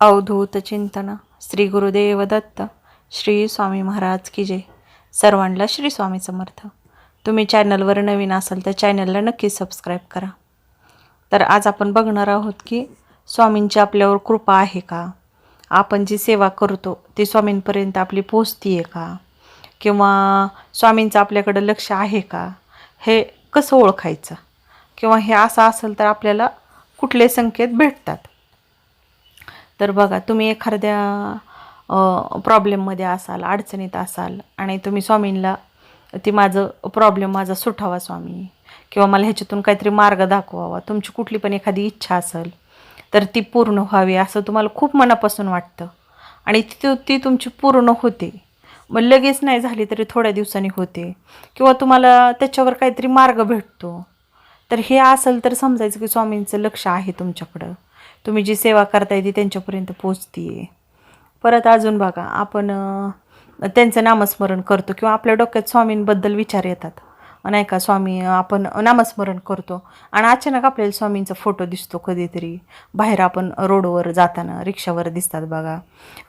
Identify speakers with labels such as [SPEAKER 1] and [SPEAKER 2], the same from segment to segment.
[SPEAKER 1] अवधूत चिंतन. श्री गुरुदेव दत्त श्री स्वामी महाराज की जय. सर्वांना श्री स्वामी समर्थ. तुम्ही चॅनलवर नवीन असाल तर चॅनलला नक्की सबस्क्राईब करा. तर आज आपण बघणार आहोत की स्वामींची आपल्यावर कृपा आहे का? आपण जी सेवा करतो ती स्वामींपर्यंत आपली पोचती आहे का? किंवा स्वामींचं आपल्याकडं लक्ष आहे का? हे कसं ओळखायचं? किंवा हे असं असेल तर आपल्याला कुठले संकेत भेटतात? तर बघा तुम्ही एखाद्या प्रॉब्लेममध्ये असाल अडचणीत असाल आणि तुम्ही स्वामींना ती माझं प्रॉब्लेम माझा सुटावा स्वामी. किंवा मला ह्याच्यातून काहीतरी मार्ग दाखवावा. तुमची कुठली पण एखादी इच्छा असेल तर ती पूर्ण व्हावी. असं तुम्हाला खूप मनापासून वाटतं. आणि ती ती तुमची पूर्ण होते. मग लगेच नाही झाली तरी थोड्या दिवसांनी होते. किंवा तुम्हाला त्याच्यावर काहीतरी मार्ग भेटतो. तर हे असेल तर समजायचं की स्वामींचं लक्ष आहे तुमच्याकडं. तुम्ही जी सेवा करताय ती त्यांच्यापर्यंत पोचते परत अजून बघा आपण त्यांचं नामस्मरण करतो किंवा आपल्या डोक्यात स्वामींबद्दल विचार येतात. नाही का स्वामी आपण नामस्मरण करतो आणि अचानक आपल्याला स्वामींचा फोटो दिसतो कधीतरी. बाहेर आपण रोडवर जाताना रिक्षावर दिसतात बघा.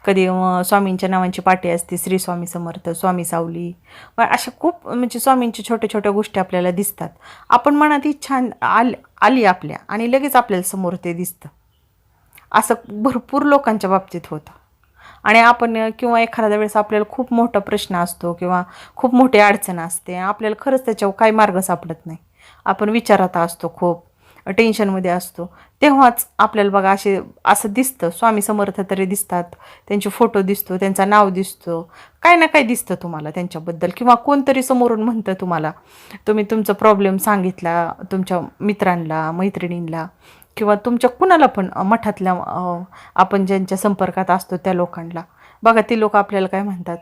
[SPEAKER 1] कधी स्वामींच्या नावांची पाटी असते श्री स्वामी समर्थ स्वामी सावली. अशा खूप म्हणजे स्वामींच्या छोट्या छोट्या गोष्टी आपल्याला दिसतात. आपण मनात इच्छा आल आली आपल्या आणि लगेच आपल्याला समोर ते दिसतं. असं भरपूर लोकांच्या बाबतीत होतं. आणि आपण किंवा एखाद्या वेळेस आपल्याला खूप मोठा प्रश्न असतो किंवा खूप मोठी अडचण असते आपल्याला खरंच त्याच्यावर काही मार्ग सापडत नाही. आपण विचारात असतो खूप टेन्शनमध्ये असतो. तेव्हाच आपल्याला बघा असे असं दिसतं. स्वामी समर्थ तरी दिसतात. त्यांचे फोटो दिसतो त्यांचं नाव दिसतो. काय ना काय दिसतं तुम्हाला त्यांच्याबद्दल किंवा कोणतरी समोरून म्हणतं तुम्हाला तुम्ही तुमचा प्रॉब्लेम सांगितला तुमच्या मित्रांना मैत्रिणींना किंवा तुमच्या कुणाला पण मठातल्या आपण ज्यांच्या संपर्कात असतो त्या लोकांना. बघा ती लोक आपल्याला काय म्हणतात?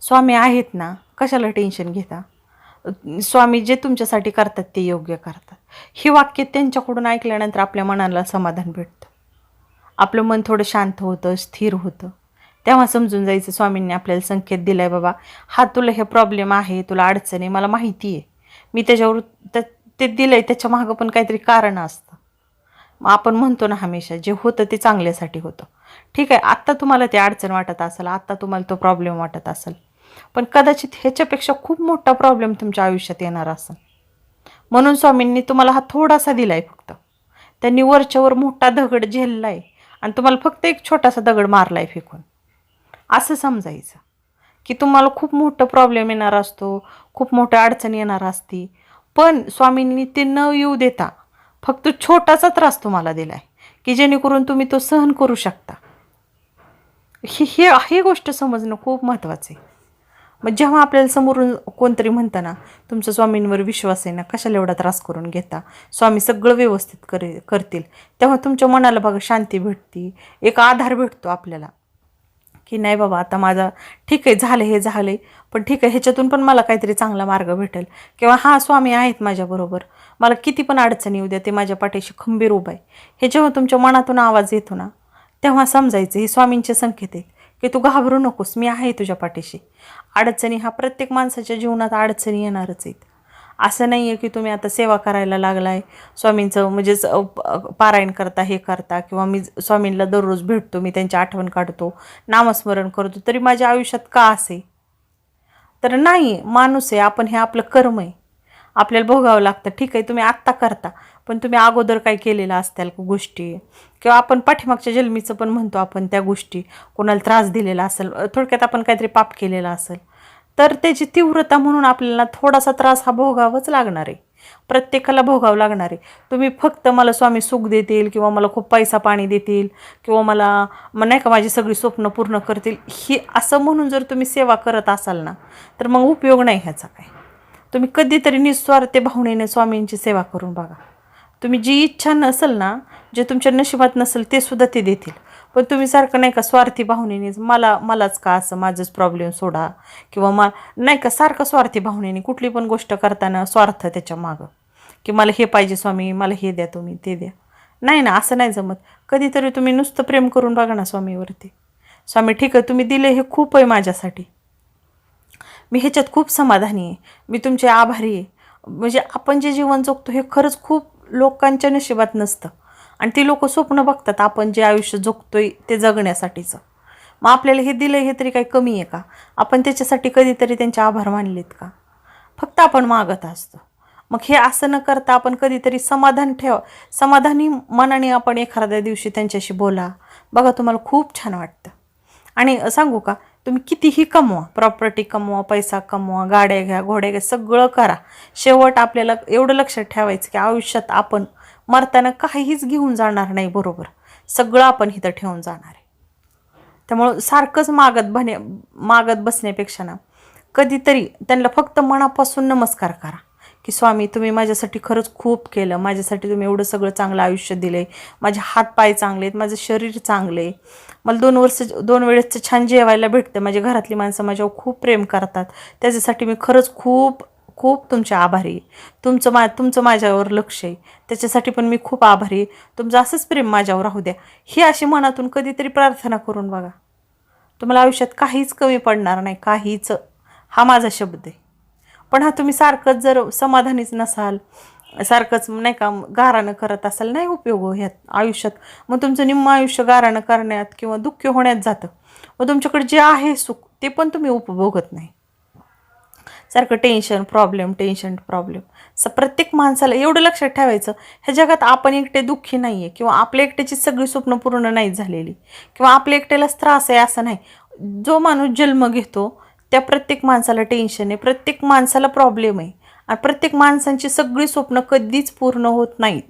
[SPEAKER 1] स्वामी आहेत ना कशाला टेन्शन घेता? स्वामी जे तुमच्यासाठी करतात ते योग्य करतात. ही वाक्य त्यांच्याकडून ऐकल्यानंतर आपल्या मनाला समाधान भेटतं. आपलं मन थोडं शांत होतं स्थिर होतं. तेव्हा समजून जायचं स्वामींनी आपल्याला संकेत दिला आहे बाबा हा तुला हे प्रॉब्लेम आहे तुला अडचण आहे मला माहिती आहे. मी त्याच्यावर त्या- ते आहे त्याच्या मागं पण काहीतरी कारण असतं. आपण म्हणतो ना हमेशा जे होतं ते चांगल्यासाठी होतं. ठीक आहे आत्ता तुम्हाला ते अडचण वाटत असेल आत्ता तुम्हाला तो प्रॉब्लेम वाटत असेल. पण कदाचित ह्याच्यापेक्षा खूप मोठा प्रॉब्लेम तुमच्या आयुष्यात येणार असेल. म्हणून स्वामींनी तुम्हाला हा थोडासा दिला आहे फक्त. त्यांनी वरच्यावर मोठा दगड झेलला आहे आणि तुम्हाला फक्त एक छोटासा दगड मारला आहे फेकून. असं समजायचं. की तुम्हाला खूप मोठं प्रॉब्लेम येणार असतो खूप मोठ्या अडचण येणार असती. पण स्वामींनी ते न येऊ देता फक्त छोटासा त्रास तुम्हाला दिलाय की जेणेकरून तुम्ही तो सहन करू शकता. ही हे ही गोष्ट समजणं खूप महत्त्वाचं आहे. मग जेव्हा आपल्याला समोरून कोणतरी म्हणताना तुमच्या तुमचा स्वामींवर विश्वास आहे ना कशाला एवढा त्रास करून घेता? स्वामी सगळं व्यवस्थित करे करतील. तेव्हा तुमच्या मनाला बघा शांती भेटती एक आधार भेटतो आपल्याला. की नाही बाबा आता माझा ठीक आहे झालं हे झालं पण ठीक आहे ह्याच्यातून पण मला काहीतरी चांगला मार्ग भेटेल. किंवा हा स्वामी आहेत माझ्याबरोबर मला किती पण अडचणी येऊ द्या ते माझ्या पाठीशी खंबीर उभा आहे. हे जेव्हा तुमच्या मनातून आवाज येतो ना तेव्हा समजायचं हे स्वामींचे संकेत आहेत की तू घाबरू नकोस मी आहे तुझ्या पाठीशी. अडचणी हा प्रत्येक माणसाच्या जीवनात अडचणी येणारच आहेत. असं नाही आहे की तुम्ही आता सेवा करायला लागलाय. स्वामींचं म्हणजेच पारायण करता हे करता किंवा मी स्वामींना दररोज भेटतो मी त्यांची आठवण काढतो नामस्मरण करतो तरी माझ्या आयुष्यात का असे? तर नाही माणूस आहे आपण हे आपलं कर्म आहे. आपल्याला भोगावं लागतं ठीक आहे तुम्ही आत्ता करता पण तुम्ही अगोदर काय केलेलं असत्याल गोष्टी? किंवा आपण पाठीमागच्या जन्मीचं पण म्हणतो आपण त्या गोष्टी कोणाला त्रास दिलेला असेल थोडक्यात आपण काहीतरी पाप केलेला असेल. तर त्याची तीव्रता म्हणून आपल्याला थोडासा त्रास हा भोगावाच लागणार आहे. प्रत्येकाला भोगावं लागणार आहे. तुम्ही फक्त मला स्वामी सुख देतील किंवा मला खूप पैसा पाणी देतील किंवा मला मग नाही का माझी सगळी स्वप्न पूर्ण करतील ही असं म्हणून जर तुम्ही सेवा करत असाल ना तर मग उपयोग नाही ह्याचा काय तुम्ही कधीतरी निस्वार्थ भावनेने स्वामींची सेवा करून बघा. तुम्ही जी इच्छा नसेल ना जे तुमच्या नशिबात नसेल ते सुद्धा ते देतील. पण तुम्ही सारखं नाही का स्वार्थी भावनेने मला मलाच का असं माझंच प्रॉब्लेम सोडा? किंवा मा नाही का सारखं स्वार्थी भावनेने कुठली पण गोष्ट करताना स्वार्थ त्याच्या मागं. की मला हे पाहिजे स्वामी मला हे द्या तुम्ही ते द्या. नाही ना असं नाही जमत. कधीतरी तुम्ही नुसतं प्रेम करून बघा ना स्वामीवरती. स्वामी ठीक आहे तुम्ही दिले हे खूप आहे माझ्यासाठी. मी ह्याच्यात खूप समाधानी आहे. मी तुमचे आभारी आहे. म्हणजे आपण जे जीवन जगतो हे खरंच खूप लोकांच्या नशिबात नसतं. आणि ती लोक स्वप्न बघतात आपण जे आयुष्य जगतोय ते जगण्यासाठीचं. मग आपल्याला हे दिलं हे तरी काही कमी आहे का? आपण त्याच्यासाठी कधीतरी त्यांचे आभार मानलेत का? फक्त आपण मागत असतो. मग हे असं न करता आपण कधीतरी समाधान ठेवा. समाधानी मनाने आपण एखाद्या दिवशी त्यांच्याशी बोला. बघा तुम्हाला खूप छान वाटतं. आणि सांगू का तुम्ही कितीही कमवा प्रॉपर्टी कमवा पैसा कमवा गाड्या घ्या घोड्या घ्या सगळं करा. शेवट आपल्याला एवढं लक्षात ठेवायचं की आयुष्यात आपण मरताना काहीच घेऊन जाणार नाही बरोबर. सगळं आपण इथं ठेवून जाणार आहे. त्यामुळं सारखंच मागत बने मागत बसण्यापेक्षा ना कधीतरी त्यांना फक्त मनापासून नमस्कार करा की स्वामी तुम्ही माझ्यासाठी खरंच खूप केलं. माझ्यासाठी तुम्ही एवढं सगळं चांगलं आयुष्य दिलं आहे माझे हात पाय चांगले आहेत माझं शरीर चांगलं आहे. मला दोन वर्ष दोन वेळेसचं छान जेवायला भेटतं. माझ्या घरातली माणसं माझ्यावर खूप प्रेम करतात. त्याच्यासाठी मी खरंच खूप खूप तुमचे आभारी. आहे तुमचं मा तुमचं माझ्यावर लक्ष आहे. त्याच्यासाठी पण मी खूप आभारी आहे. तुमचं असंच प्रेम माझ्यावर राहू द्या. ही अशी मनातून कधीतरी प्रार्थना करून बघा. तुम्हाला आयुष्यात काहीच कमी पडणार नाही. काहीच. हा माझा शब्द आहे. पण हा तुम्ही सारखंच जर समाधानीच नसाल सारखंच नाही का गारानं करत असाल नाही उपयोग हो ह्यात आयुष्यात. मग तुमचं निम्म आयुष्य गारानं करण्यात किंवा दुःख होण्यात जातं. मग तुमच्याकडे जे आहे सुख ते पण तुम्ही उपभोगत नाही. सारखं टेन्शन प्रॉब्लेम टेन्शन प्रॉब्लेम स प्रत्येक माणसाला एवढं लक्षात ठेवायचं ह्या जगात आपण एकटे दुःखी नाही आहे किंवा आपल्या एकट्याची सगळी स्वप्न पूर्ण नाही झालेली किंवा आपल्या एकट्यालाच त्रास आहे असं नाही. जो माणूस जन्म घेतो त्या प्रत्येक माणसाला टेन्शन आहे प्रत्येक माणसाला प्रॉब्लेम आहे आणि प्रत्येक माणसांची सगळी स्वप्न कधीच पूर्ण होत नाहीत.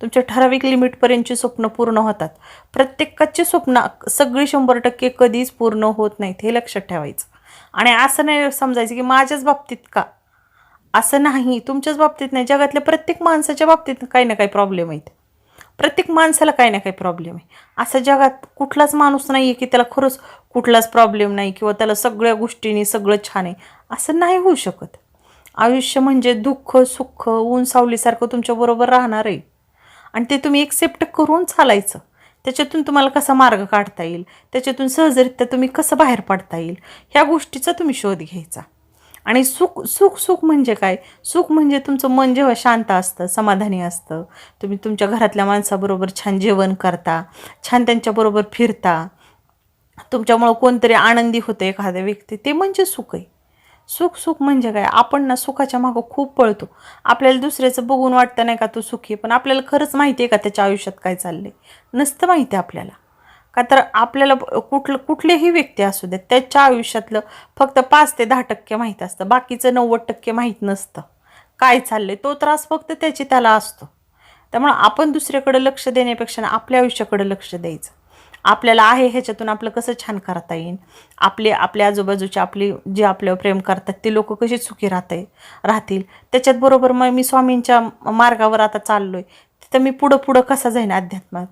[SPEAKER 1] तुमच्या ठराविक लिमिटपर्यंतची स्वप्न पूर्ण होतात. प्रत्येकाची स्वप्न सगळी शंभर टक्के कधीच पूर्ण होत नाहीत हे लक्षात ठेवायचं. आणि असं नाही समजायचं की माझ्याच बाबतीत का? असं नाही. तुमच्याच बाबतीत नाही. जगातल्या प्रत्येक माणसाच्या बाबतीत काही ना काही प्रॉब्लेम आहेत. प्रत्येक माणसाला काही ना काही प्रॉब्लेम आहे. असं जगात कुठलाच माणूस नाही आहे की त्याला खरंच कुठलाच प्रॉब्लेम नाही किंवा त्याला सगळ्या गोष्टींनी सगळं छान आहे. असं नाही होऊ शकत. आयुष्य म्हणजे दुःख सुख ऊन सावलीसारखं तुमच्याबरोबर राहणार आहे आणि ते तुम्ही एक्सेप्ट करून चालायचं. त्याच्यातून तुम्हाला कसा मार्ग काढता येईल? त्याच्यातून सहजरित्या तुम्ही कसं बाहेर पडता येईल? ह्या गोष्टीचा तुम्ही शोध घ्यायचा. आणि सुख सुख सुख म्हणजे काय? सुख म्हणजे तुमचं मन जेव्हा शांत असतं समाधानी असतं तुम्ही तुमच्या घरातल्या माणसाबरोबर छान जेवण करता छान त्यांच्याबरोबर फिरता तुमच्यामुळं कोणतरी आनंदी होतं एखाद्या व्यक्ती ते म्हणजे सुख आहे सुख सुख म्हणजे काय? आपण ना सुखाच्या मागं खूप पळतो. आपल्याला दुसऱ्याचं बघून वाटतं नाही का तो सुखी पण आपल्याला खरंच माहिती आहे का त्याच्या आयुष्यात काय चाललंय? नसतं माहिती आपल्याला. का तर आपल्याला कुठलं कुठलेही व्यक्ती असू द्या त्याच्या आयुष्यातलं फक्त पाच ते दहा टक्के माहीत असतं. बाकीचं नव्वद टक्के माहीत नसतं. काय चाललंय? तो त्रास फक्त त्याची त्याला असतो. त्यामुळं आपण दुसऱ्याकडे लक्ष देण्यापेक्षा आपल्या आयुष्याकडे लक्ष द्यायचं. आपल्याला आहे ह्याच्यातून आपलं कसं छान करता येईल आपले आपल्या आजूबाजूचे आपली जे आपल्यावर प्रेम करतात ते लोक कसे सुखी राहते राहतील? त्याच्यात बरोबर मग मी स्वामींच्या मार्गावर आता चाललो आहे तिथं मी पुढं पुढं कसा जाईन अध्यात्मात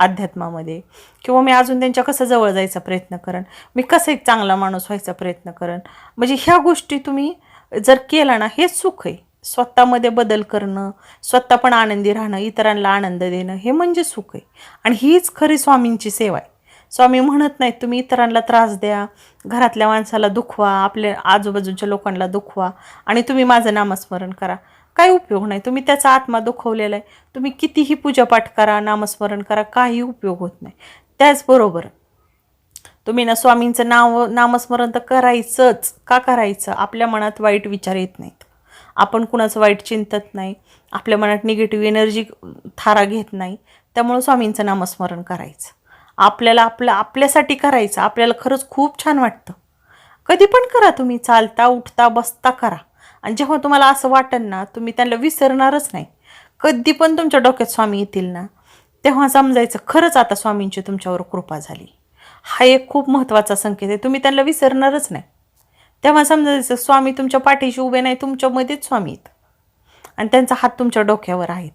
[SPEAKER 1] अध्यात्मामध्ये? किंवा मी अजून त्यांच्या कसं जवळ जायचा प्रयत्न करण मी कसं एक चांगला माणूस व्हायचा प्रयत्न करण म्हणजे ह्या गोष्टी तुम्ही जर केला ना हे सुख आहे. स्वतःमध्ये बदल करणं स्वतः पण आनंदी राहणं इतरांना आनंद देणं हे म्हणजे सुख आहे. आणि हीच खरी स्वामींची सेवा आहे. स्वामी म्हणत नाहीत तुम्ही इतरांना त्रास द्या घरातल्या माणसाला दुखवा आपल्या आजूबाजूच्या लोकांना दुखवा आणि तुम्ही माझं नामस्मरण करा. काही उपयोग नाही. तुम्ही त्याचा आत्मा दुखवलेला आहे. तुम्ही कितीही पूजापाठ करा नामस्मरण करा काही उपयोग होत नाही. त्याचबरोबर तुम्ही ना स्वामींचं नाव नामस्मरण तर करायचंच. का करायचं? आपल्या मनात वाईट विचार येत नाहीत. आपण कुणाचं वाईट चिंतत नाही आपल्या मनात निगेटिव्ह एनर्जी थारा घेत नाही त्यामुळं स्वामींचं नामस्मरण करायचं. आपल्याला आपलं आपल्यासाठी करायचं आपल्याला खरंच खूप छान वाटतं. कधी पण करा तुम्ही चालता उठता बसता करा. आणि जेव्हा तुम्हाला असं वाटेल ना तुम्ही त्यांना विसरणारच नाही. कधी पण तुमच्या डोक्यात स्वामी येतील ना तेव्हा समजायचं खरंच आता स्वामींची तुमच्यावर कृपा झाली. हा एक खूप महत्त्वाचा संकेत आहे तुम्ही त्यांना विसरणारच नाही. तेव्हा समजायचं स्वामी तुमच्या पाठीशी उभे नाही तुमच्यामध्येच स्वामी आहेत. आणि त्यांचा हात तुमच्या डोक्यावर आहेत.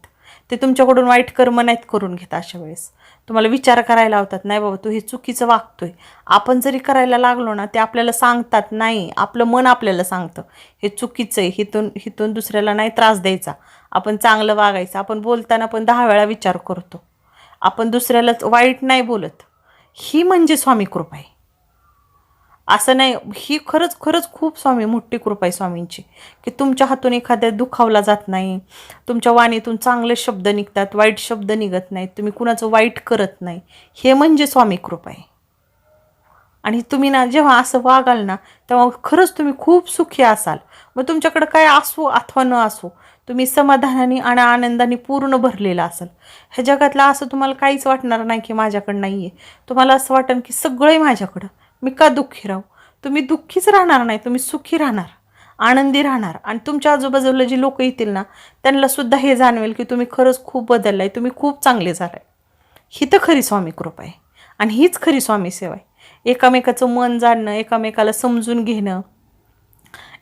[SPEAKER 1] ते तुमच्याकडून वाईट कर्म नाहीत करून घेत अशा वेळेस. तुम्हाला विचार करायला लावतात नाही बाबा तू हे चुकीचं वागतोय. आपण जरी करायला लागलो ना ते आपल्याला सांगतात नाही आपलं मन आपल्याला सांगतं. हे चुकीचं आहे हिथून हिथून दुसऱ्याला नाही त्रास द्यायचा. आपण चांगलं वागायचं. आपण बोलताना पण दहा वेळा विचार करतो. आपण दुसऱ्याला वाईट नाही बोलत. ही म्हणजे स्वामी कृपा आहे. असं नाही ही खरंच खरंच खूप स्वामी मोठी कृपा आहे स्वामींची. की तुमच्या हातून एखाद्या दुखावला जात नाही तुमच्या वाणीतून चांगले शब्द निघतात वाईट शब्द निघत नाहीत तुम्ही कुणाचं वाईट करत नाही. हे म्हणजे स्वामी कृपा आहे. आणि तुम्ही ना जेव्हा असं वागाल ना तेव्हा खरंच तुम्ही खूप सुखी असाल. मग तुमच्याकडं काय असो अथवा न असो तुम्ही समाधानाने आणि आनंदाने पूर्ण भरलेला असाल. ह्या जगातलं असं तुम्हाला काहीच वाटणार नाही की माझ्याकडं नाही आहे तुम्हाला असं वाटेल की सगळं माझ्याकडं. मी का दुःखी राहू? तुम्ही दुःखीच राहणार नाही तुम्ही सुखी राहणार आनंदी राहणार. आणि तुमच्या आजूबाजूला जी लोक येतील ना त्यांना सुद्धा हे जाणवेल की तुम्ही खरंच खूप बदललाय तुम्ही खूप चांगले झालाय. ही तर खरी स्वामी कृपा आहे. आणि हीच खरी स्वामी सेवा आहे. एकामेकाचं मन जाणणं एकामेकाला समजून घेणं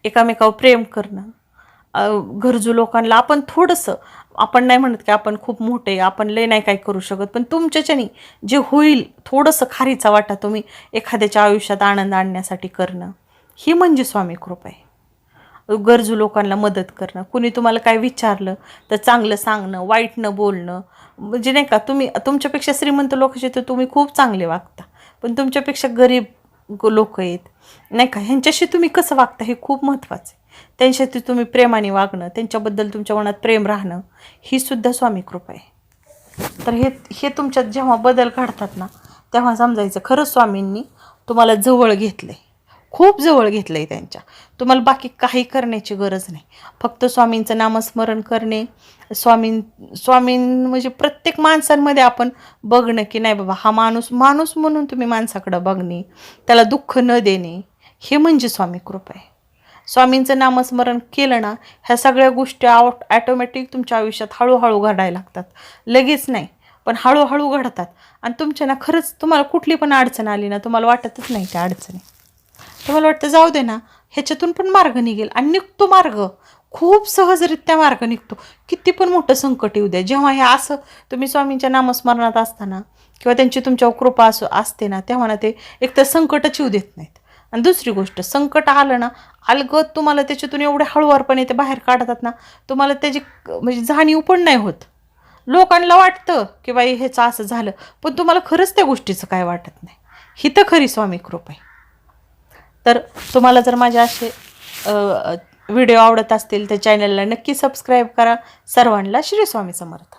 [SPEAKER 1] एकामेकावर प्रेम करणं गरजू लोकांना आपण थोडंसं आपण नाही म्हणत की आपण खूप मोठे आपण लय नाही काय करू शकत. पण तुमच्याच्यानी जे होईल थोडंसं खारीचा वाटा तुम्ही एखाद्याच्या आयुष्यात आनंद आणण्यासाठी करणं ही म्हणजे स्वामी कृपा आहे. गरजू लोकांना मदत करणं कुणी तुम्हाला काय विचारलं तर चांगलं सांगणं वाईट न बोलणं म्हणजे नाही का तुम्ही तुमच्यापेक्षा श्रीमंत लोकांचे तर तुम्ही खूप चांगले वागता. पण तुमच्यापेक्षा गरीब लोक आहेत नाही का ह्यांच्याशी तुम्ही कसं वागता हे खूप महत्त्वाचं आहे. त्यांच्याशी तुम्ही प्रेमाने वागणं त्यांच्याबद्दल तुमच्या मनात प्रेम राहणं ही सुद्धा स्वामी कृपा आहे. तर हे हे तुमच्यात जेव्हा बदल घडतात ना तेव्हा समजायचं खरंच स्वामींनी तुम्हाला जवळ घेतलं आहे खूप जवळ घेतलं आहे त्यांच्या. तुम्हाला बाकी काही करण्याची गरज नाही. फक्त स्वामींचं नामस्मरण करणे स्वामीं स्वामीं म्हणजे प्रत्येक माणसांमध्ये आपण बघणं की नाही बाबा हा माणूस माणूस म्हणून तुम्ही माणसाकडं बघणे त्याला दुःख न देणे हे म्हणजे स्वामी कृपा आहे. स्वामींचं नामस्मरण केलं ना ह्या सगळ्या गोष्टी आउट ॲटोमॅटिक तुमच्या आयुष्यात हळूहळू घडायला लागतात. लगेच नाही पण हळूहळू घडतात. आणि तुमच्या ना खरंच तुम्हाला कुठली पण अडचण आली ना तुम्हाला वाटतच नाही त्या अडचणी. तुम्हाला वाटतं जाऊ दे ना ह्याच्यातून पण मार्ग निघेल. आणि निघतो मार्ग. खूप सहजरित्या मार्ग निघतो. किती पण मोठं संकट येऊ द्या. जेव्हा हे असं तुम्ही स्वामींच्या नामस्मरणात असताना किंवा त्यांची तुमच्यावर कृपा असो असते ना तेव्हा ना ते एकतर संकटच येऊ देत नाहीत. आणि दुसरी गोष्ट संकट आलं ना अलगत तुम्हाला त्याच्यातून एवढे हळूवारपणे ते बाहेर काढतात ना तुम्हाला त्याची क- म्हणजे जाणीव पण नाही होत. लोकांना वाटतं की बाई ह्याचं असं झालं पण तुम्हाला खरंच त्या गोष्टीचं काय वाटत नाही. ही तर खरी स्वामी कृपा आहे. तर तुम्हाला जर माझे असे व्हिडिओ आवडत असतील तर चॅनलला नक्की सबस्क्राईब करा. सर्वांना श्री स्वामी समर्थ.